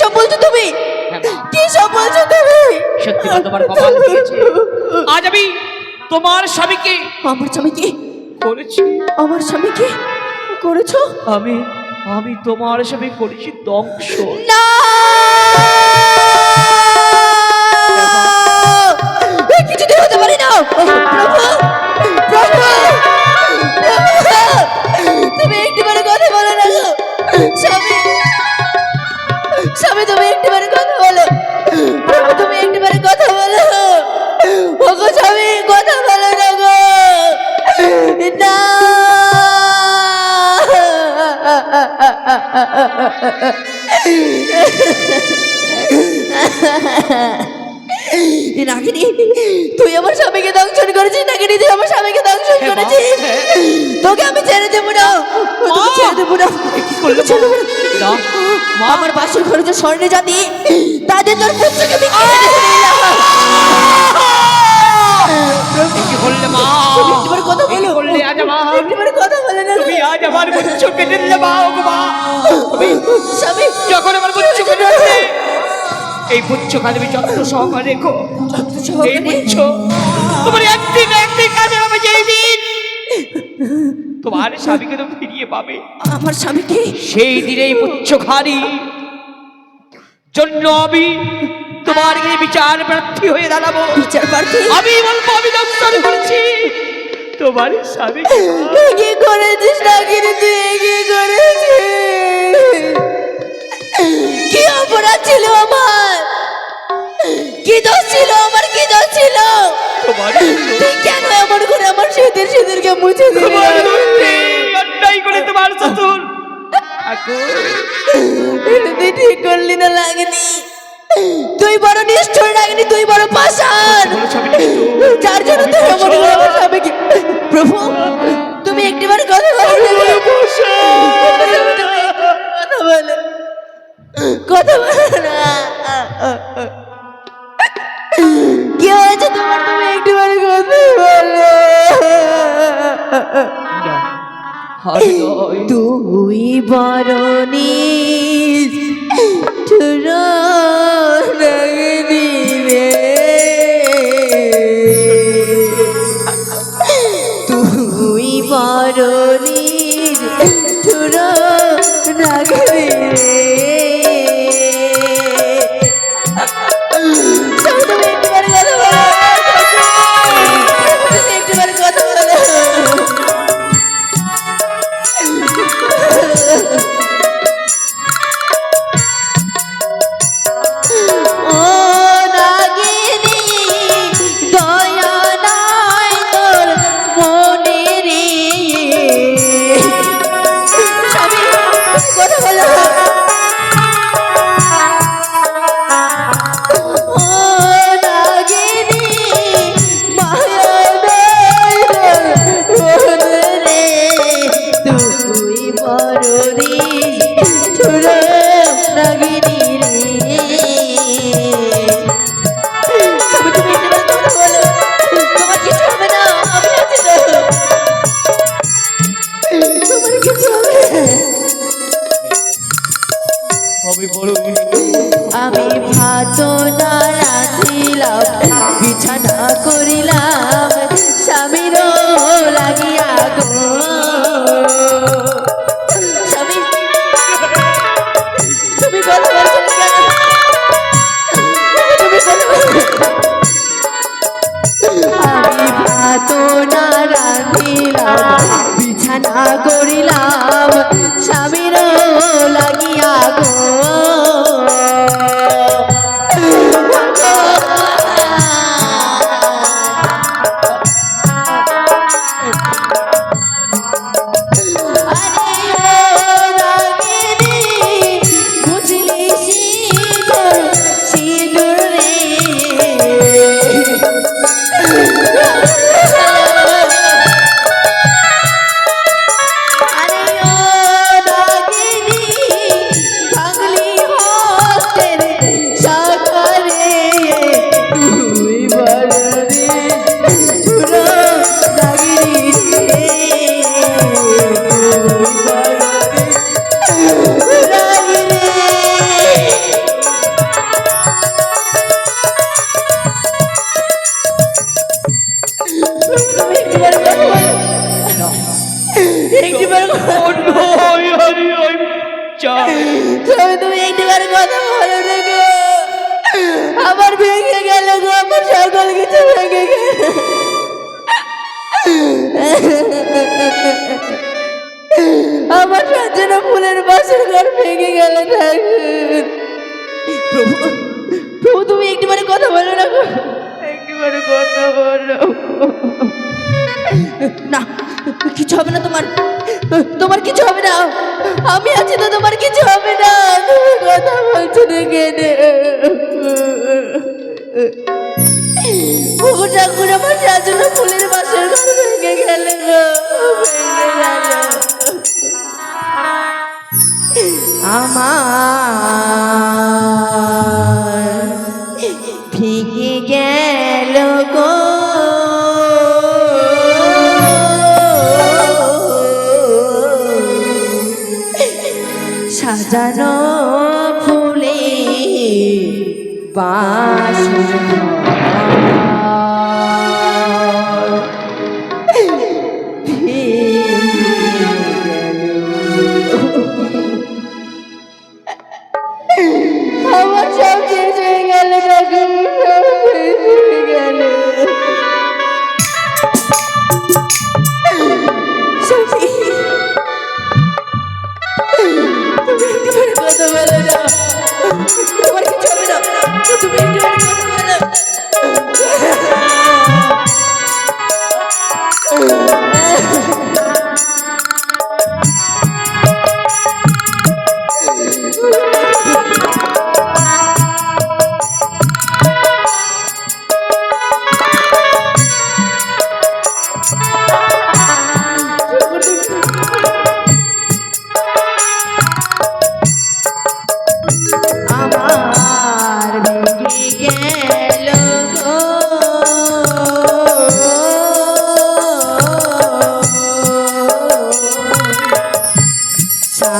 সব বলছো তুমি? হ্যাঁ কি সব বলছো তুমি? সত্যি মা তোমার কপাল দিয়েছে আজ আমি তোমার স্বামীকে আমার স্বামীকে করেছি। আমার স্বামীকে করেছ? আমি আমি তোমার স্বামী করেছি দংশ না নাগিনী তুই আমার স্বামীকে দংশন করেছিস নাগিনী তুই আমার স্বামীকে দংশন করেছিস। তোকে আমি ছেড়ে দেবো না। তোকে! ছেড়ে দেবো না। ছেড়ে দেবো। আমার বাসর খরচের স্বর্ণে জাতি তাদের তোর পুত্রকে বিক্রি কথা বলো। কথা বলে না। তুমি আজ আমার বুচ্ছ কেটে দিলে মা যখন আমার বুচ্ছ কেটে এই বুচ্ছ খালি যত্ন সহকারে রেখো। এই বুচ্ছ তোমার একদিন না একদিন কাজে হবে যেই দিন। তোমার স্বামীকে তো ফিরিয়ে পাবে। আমার স্বামীকে? সেই দিনেই পুচ্ছখানি জন্য আমি তোমার বিচার প্রার্থী হয়ে দাঁড়াবো। বিচার প্রার্থী? আমি বলব আমি দর্শন করছি। তোমার স্বামী কি করেছিস তুই কি করেছিস। কি অপরাধ ছিল আমার? কি দোষ ছিল আমার? কি দোষ ছিল? তুই কেন এমন করে আমার সেদিন সেদিনকে মুছে দিলি? অন্যায় করে তোমার শ্বশুর তুই ঠিক করলি না লাগনি। তুই বড় নিষ্ঠুর লাগনি তুই বড় পাষাণ। বলো স্বামী নিষ্ঠুর। যার জন্য তুই এমন করে আমার স্বামীকে প্রভু তুমি একটিবার কথা বলো। কথা বলো। কথা বলো না। কি হয়েছে তোমার? তুমি একটিবার কথা বলো। তুই বরণী তুই বরণী চুর রাগবি তুমি তুমি একটিবার কথা বলো না গো আমার ভেঙে গেল গো আমার সকল কিছু ভেঙে গেল। আমার সজ্জনা ফুলের বাসের ঘর ভেঙে গেল ঠাকুর প্রভু তুমি একটিবারে কথা বলো না গো। একটিবারে কথা বলো। না, কিছু হবে না তোমার। তোমার কিছু হবে না। আমি আছি তো, তোমার কিছু হবে না। কথা বলছো দেখে নে ও ঠাকুর, আমার ফুলের বাসর ঘর ভেঙে আমার সাজানো ফুলে বাস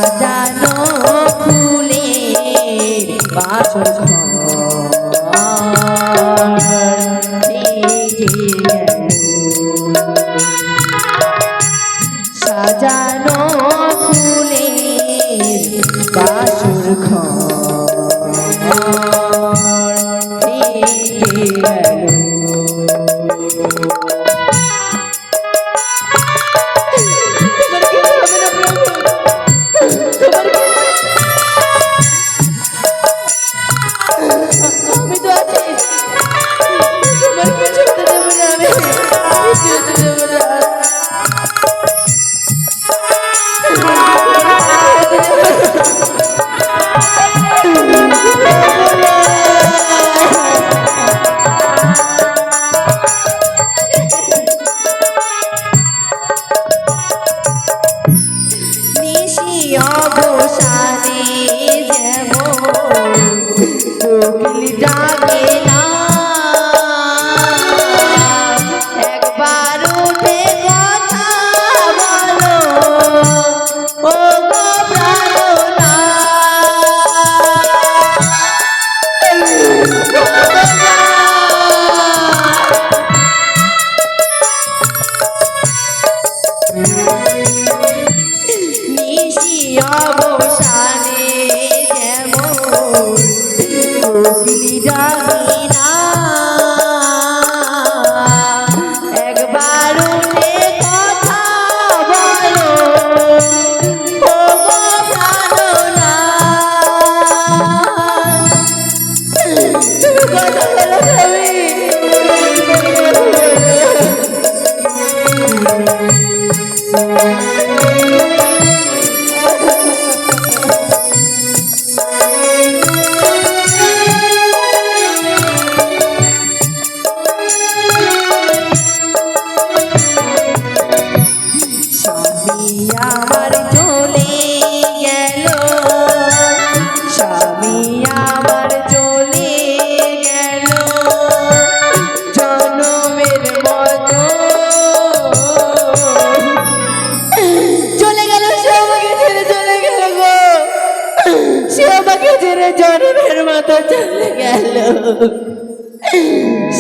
সাজানো ফুলে বাসর কোকিল ডাকি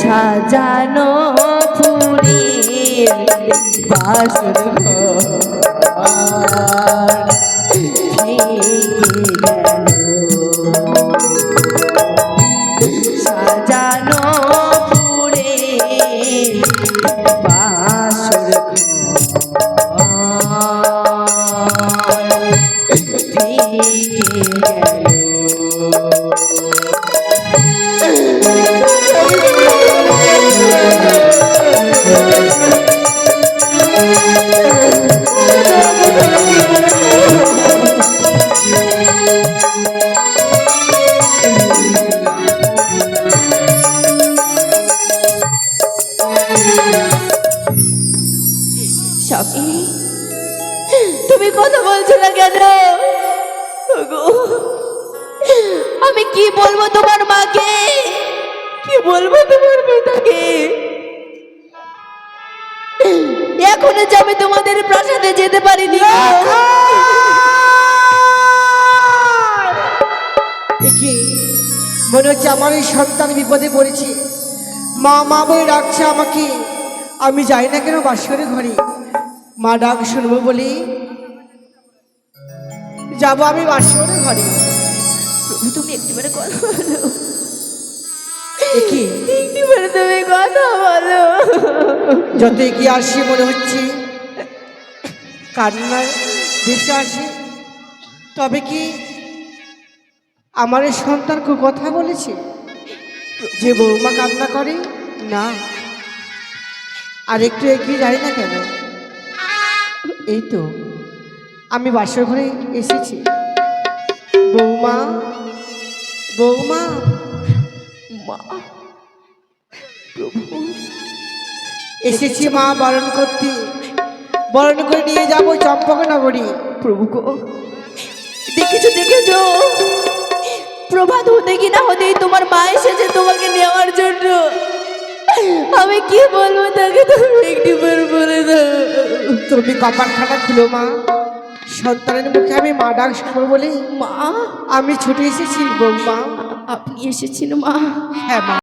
সাজানো ফুলের বাসর ঘর। কি বলব তোমার মাকে? কি বলব তোমার পিতাকে এখনও যে আমি তোমাদের প্রাসাদে যেতে পারিনি। মনে হচ্ছে আমার এই সন্তান বিপদে পড়েছে। মা মা বলে ডাকছে আমাকে। আমি যাই না কেন বাস করে ঘরে। মা ডাক শুনব বলি। যাব আমি বাসরে ঘরে। প্রভু তুমি একটিবারে কথা বলো একটিবারে তুমি কথা বলো যত এগিয়ে আসি মনে হচ্ছে কান্নার ভেসে আসে তবে কি আমার এই সন্তান খুব কথা বলেছে যে বৌমা কান্না করে না আর একটু এগিয়ে যাই না কেন এই তো আমি বাসর ঘরে এসেছি বৌমা বৌমা। মা। প্রভু। এসেছি মা বরণ করতে। বরণ করে নিয়ে যাব চম্পকনগরী। প্রভু গো। দেখেছ দেখেছ? প্রভাত হতে কি না হতেই তোমার মা এসেছে তোমাকে নেওয়ার জন্য। আমি কি বলব তাকে তুমি একটি বলে দাও। তুমি কপাল খাটা খুলো মা। সন্তানের মুখে আমি মা ডাক শুনব বলে মা আমি ছুটে এসেছি মা। আপনি এসেছেন মা। হ্যাঁ মা।